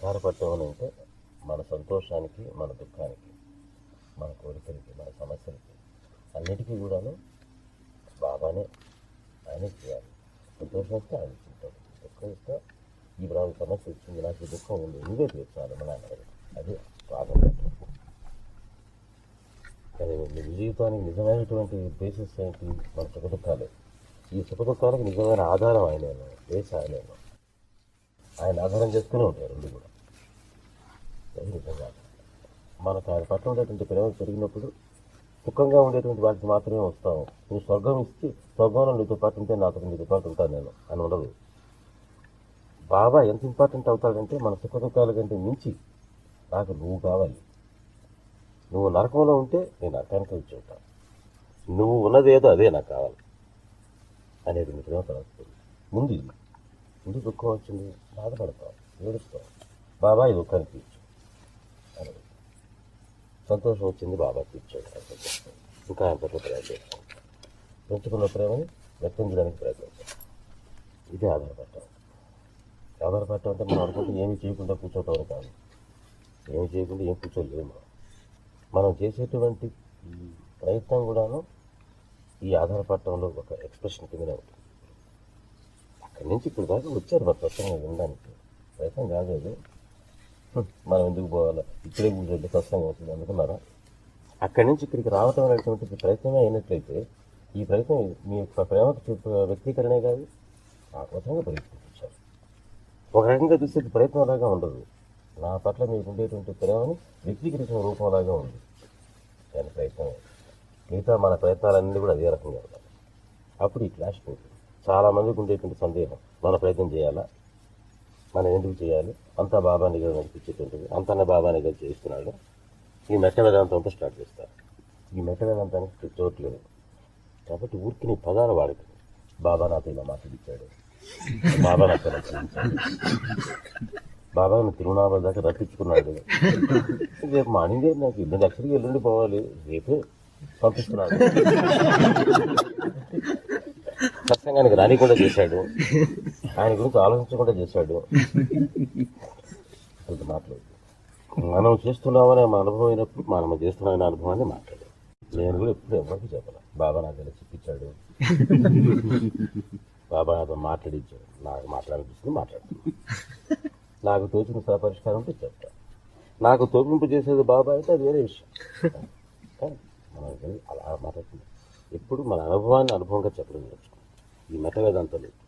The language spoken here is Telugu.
ఆధారపడటం ఉంటే అంటే మన సంతోషానికి మన దుఃఖానికి మన కోరికలకి మన సమస్యలకి అన్నిటికీ కూడాను బాబానే ఆయనే చేయాలి. సంతోషం వస్తే ఆయన తింటాడు. దుఃఖం వస్తే ఈ నాకు సమస్య వచ్చింది నాకు దుఃఖం ఉంది నువ్వే తీర్చాలి మన అన్నది అది బాగా కానీ జీవితానికి నిజమైనటువంటి బేసిస్ ఏంటి? మన సుఖ దుఃఖాలే. ఈ సుఖ దుఃఖాలకు నిజమైన ఆధారం ఆయనేను బేస్ ఆయనేను ఆయన ఆధారం చేసుకునే ఉంటాయి రెండు కూడా. నిజంగా మనకు ఆయన పట్ల ఉండేటువంటి ప్రేమ పెరిగినప్పుడు సుఖంగా ఉండేటువంటి వాటికి మాత్రమే వస్తాము నువ్వు స్వర్గం ఇచ్చి స్వర్గంలో నీతో పాటు ఉంటే నాతో నీతో పాటు ఉంటాను నేను అని ఉండదు. బాబా ఎంత ఇంపార్టెంట్ అవుతాడంటే మన సుఖ దుఃఖాల కంటే మించి నాకు నువ్వు కావాలి. నువ్వు నరకంలో ఉంటే నేను నరకానికి వచ్చి ఉంటాను నువ్వు ఉన్నదేదో అదే నాకు కావాలి అనేది మీ ప్రేమ కలుగుతుంది ముందు ముందు దుఃఖం వచ్చింది బాధపడతావు ఏడుస్తావు. బాబా ఈ దుఃఖానికి తీర్చు సంతోషం వచ్చింది బాబా తీర్చాడు అని ఇంకా అంతట్లో ప్రయత్నిస్తాం పెంచుకున్న ప్రేమని వ్యక్తం చేయడానికి ప్రయత్నించాం ఇదే ఆధారపడటం ఆధారపడటం అంటే మనం అనుకుంటే ఏమి చేయకుండా కూర్చోవటం కాదు. ఏమి చేయకుండా ఏం కూర్చోలేము. మనం. చేసేటువంటి ప్రయత్నం కూడాను ఈ ఆధారపడటంలో ఒక ఎక్స్ప్రెషన్ కిందనే ఉంటుంది. అక్కడి నుంచి ఇప్పుడు దాకా వచ్చారు మరి సత్సంగం వినడానికి. ప్రయత్నం కాదు మనం ఎందుకు పోవాలా? ఇక్కడే కూర్చోండి కష్టం అవుతుంది అనుకున్నారా? అక్కడి నుంచి ఇక్కడికి రావటం అనేటువంటి ప్రయత్నమే అయినట్లయితే ఈ ప్రయత్నం మీ యొక్క ప్రేమ వ్యక్తీకరణే కాదు ఆ విధంగా ప్రయత్నించారు ఒక రకంగా చూసే ప్రయత్నంలాగా ఉండదు. నా పట్ల మీకు ఉండేటువంటి ప్రేమని వ్యక్తీకరించిన రూపంలాగా ఉంది. దాని ప్రయత్నం మిగతా మన ప్రయత్నాలన్నీ కూడా అదే రకంగా ఉండాలి. అప్పుడు ఈ క్లాష్ పోతుంది. చాలా మందికి ఉండేటువంటి సందేహం. మన ప్రయత్నం చేయాలా? మనం ఎందుకు చేయాలి? అంతా బాబా నిగలు నడిపించేటువంటిది అంతనే బాబా నిగలు చేస్తున్నాడు ఈ మెట్ట వేదాంతంతో స్టార్ట్ చేస్తారు. ఈ మెట్ట వేదాంతానికి చోటు లేదు. కాబట్టి ఊరికి నీ పదాలు వాడకు. బాబా నాతో ఇలా మాట్లాడిచ్చాడు. బాబా నాతో రక్షించాడు బాబా నువ్వు దాకా రప్పించుకున్నాడు. రేపు మార్నింగ్ నాకు ఇద్దరు లక్షలకి ఎల్లుండి పోవాలి. రేపే పంపిస్తున్నాడు. సత్సంగానికి రానికుండా చేశాడు. ఆయన గురించి ఆలోచించకుండా చేశాడు. అంత మాట్లాడు. మనం చేస్తున్నామనే మన అనుభవం అయినప్పుడు మనం చేస్తున్నామనే అనుభవాన్ని మాట్లాడాడు నేను కూడా ఎప్పుడు ఎవరికి చెప్పాలి బాబా నాకు ఇలా చెప్పించాడు. బాబా నాతో మాట్లాడించాడు. నాకు మాట్లాడాలనిపిస్తుంది మాట్లాడుతున్నాను నాకు తోచిన సహపరిష్కారం ఉంటే చెప్తా. నాకు తోపింపు చేసేది బాబా అయితే అది వేరే విషయం. కానీ మనం అలా మాట్లాడుతుంది ఎప్పుడు మన అనుభవాన్ని అనుభవంగా చెప్పడం నేర్చుకున్నాం ఈ మెట లేదు.